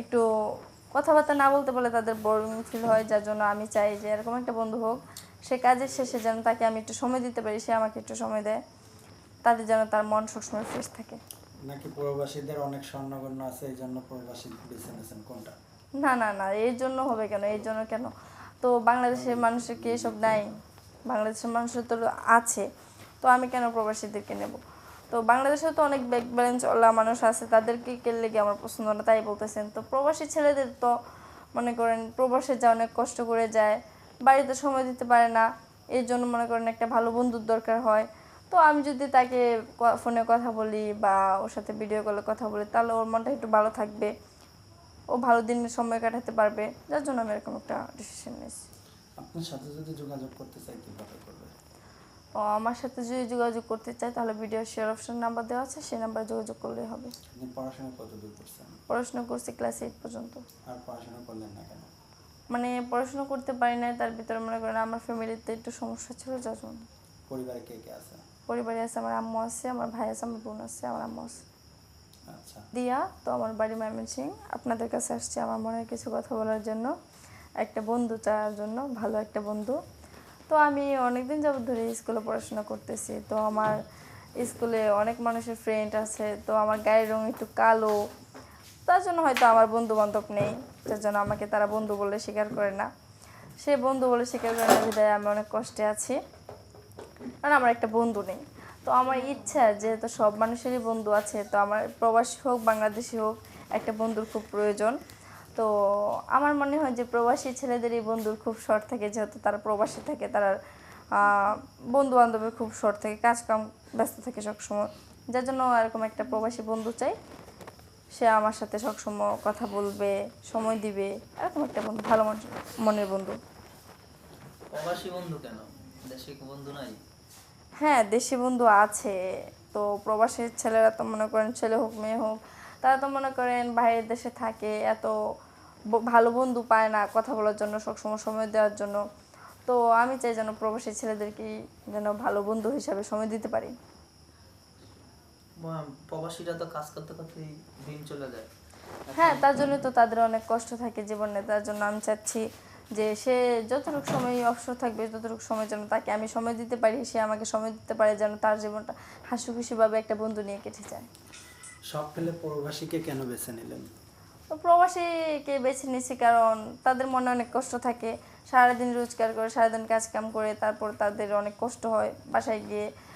একটু কথাবার্তা না বলতে বলে তাদের বোরিং ফিল হয় যার জন্য আমি চাই যে এরকম একটা বন্ধু হোক। সে কাজের শেষে যেন তাকে আমি একটু সময় দিতে পারি সে আমাকে একটু সময় দেয়। তাদের যেন তার মন সবসময় ফ্রেশ থাকে। নাকি প্রবাসীদের অনেক স্বর্ণগণ্য আছে এই জন্য প্রবাসী বেছে নিয়েছেন কোনটা? না না না এর জন্য হবে কেন এর জন্য কেন? তো বাংলাদেশের মানুষের কি এসব নাই? বাংলাদেশের মানুষের তো আছে তো আমি কেন প্রবাসীদেরকে নেব? তো বাংলাদেশে তো অনেক ব্যাক ব্যালেন্স ওলা মানুষ আছে, তাদেরকে কেলে কি আমার পছন্দ না তাই বলতেছেন। তো প্রবাসী ছেলেদের তো মনে করেন প্রবাসে যা অনেক কষ্ট করে যায়, বাড়িতে সময় দিতে পারে না, এর জন্য মনে করেন একটা ভালো বন্ধুর দরকার হয়। তো আমি যদি তাকে ফোনে কথা বলি বা ওর সাথে ভিডিও কলে কথা বলি, তাহলে ওর মনটা একটু ভালো থাকবে। ও ভালো দিনের সময় কাটাতে পারবে, যার জন্য আমি এরকম একটা ডিসিশন নিয়েছি। আপনার সাথে যদি যোগাযোগ করতে চাই, কীভাবে করবে? আমার সাথে যদি যোগাযোগ করতে চায় তাহলে ভিডিও শেয়ার অপশন নাম্বার দেওয়া আছে সেই নাম্বারে যোগাযোগ করলেই হবে। পড়াশোনা কতদূর করছেন? পড়াশোনা করছি ক্লাস এইট পর্যন্ত। আর পড়াশোনা করলেন না কেন? মানে পড়াশোনা করতে পারি না তার ভিতরে মনে করেন আমার ফ্যামিলিতে একটু সমস্যা ছিল যার জন্য। পরিবারে কে কে আছে? পরিবারে আছে আমার আম্মু আছে আমার ভাই আছে আমার বোন আছে আমার আম্মু আছে। আচ্ছা। দিয়া তো আমার বাড়ি ময়মনসিং আপনাদের কাছে আসছে আমার মনের কিছু কথা বলার জন্য একটা বন্ধু চাওয়ার জন্য ভালো একটা বন্ধু। তো আমি অনেকদিন যাবত ধরে স্কুলে পড়াশোনা করতেছি। তো আমার স্কুলে অনেক মানুষের ফ্রেন্ড আছে, তো আমার গায়ের রং একটু কালো। তার জন্য হয়তো আমার বন্ধু বান্ধব নেই, যার জন্য আমাকে তারা বন্ধু বলে স্বীকার করে না। সে বন্ধু বলে স্বীকার করে না বিদায় আমি অনেক কষ্টে আছি। কারণ আমার একটা বন্ধু নেই। তো আমার ইচ্ছা যেহেতু সব মানুষেরই বন্ধু আছে, তো আমার প্রবাসী হোক, বাংলাদেশি হোক, একটা বন্ধুর খুব প্রয়োজন। তো আমার মনে হয় যে প্রবাসী ছেলেদেরই বন্ধুর খুব শর্ট থাকে যেহেতু তারা প্রবাসী থাকে তারা বন্ধু বান্ধবের খুব শর্ট থাকে কাজ কাম ব্যস্ত থাকে সবসময়। যার জন্য এরকম একটা প্রবাসী বন্ধু চাই। সে আমার সাথে সবসময় কথা বলবে সময় দিবে এরকম একটা বন্ধু ভালো মন- মনের বন্ধু। প্রবাসী বন্ধু কেন? দেশে বন্ধু নাই? হ্যাঁ দেশি বন্ধু আছে। তো প্রবাসীর ছেলেরা তো মনে করেন ছেলে হোক মেয়ে হোক তারা তো মনে করেন বাইরের দেশে থাকে এত ভালো বন্ধু পায় না কথা বলার জন্য সবসময় সময় দেওয়ার জন্য। তো আমি চাই যেন প্রবাসী ছেলেদেরকে যেন ভালো বন্ধু হিসাবে সময় দিতে পারি। প্রবাসীরা তো কাজ করতে করতেই দিন চলে যায়। হ্যাঁ তার জন্য তো তাদের অনেক কষ্ট থাকে জীবনে। তার জন্য আমি চাচ্ছি যে সে যতটুকু সময় অবসর থাকবে ততটুকু সময় যেন তাকে আমি সময় দিতে পারি সে আমাকে সময় দিতে পারে যেন তার জীবনটা হাসি খুশিভাবে একটা বন্ধু নিয়ে কেটে যায়। সব ফেলে প্রবাসীকে কেন বেছে নিলেন? প্রবাসীকে বেছে নিয়েছি কারণ তাদের মনে অনেক কষ্ট থাকে। সারাদিন রোজগার করে, সারাদিন কাজকাম করে, তারপর তাদের অনেক কষ্ট হয় বাসায় গিয়ে।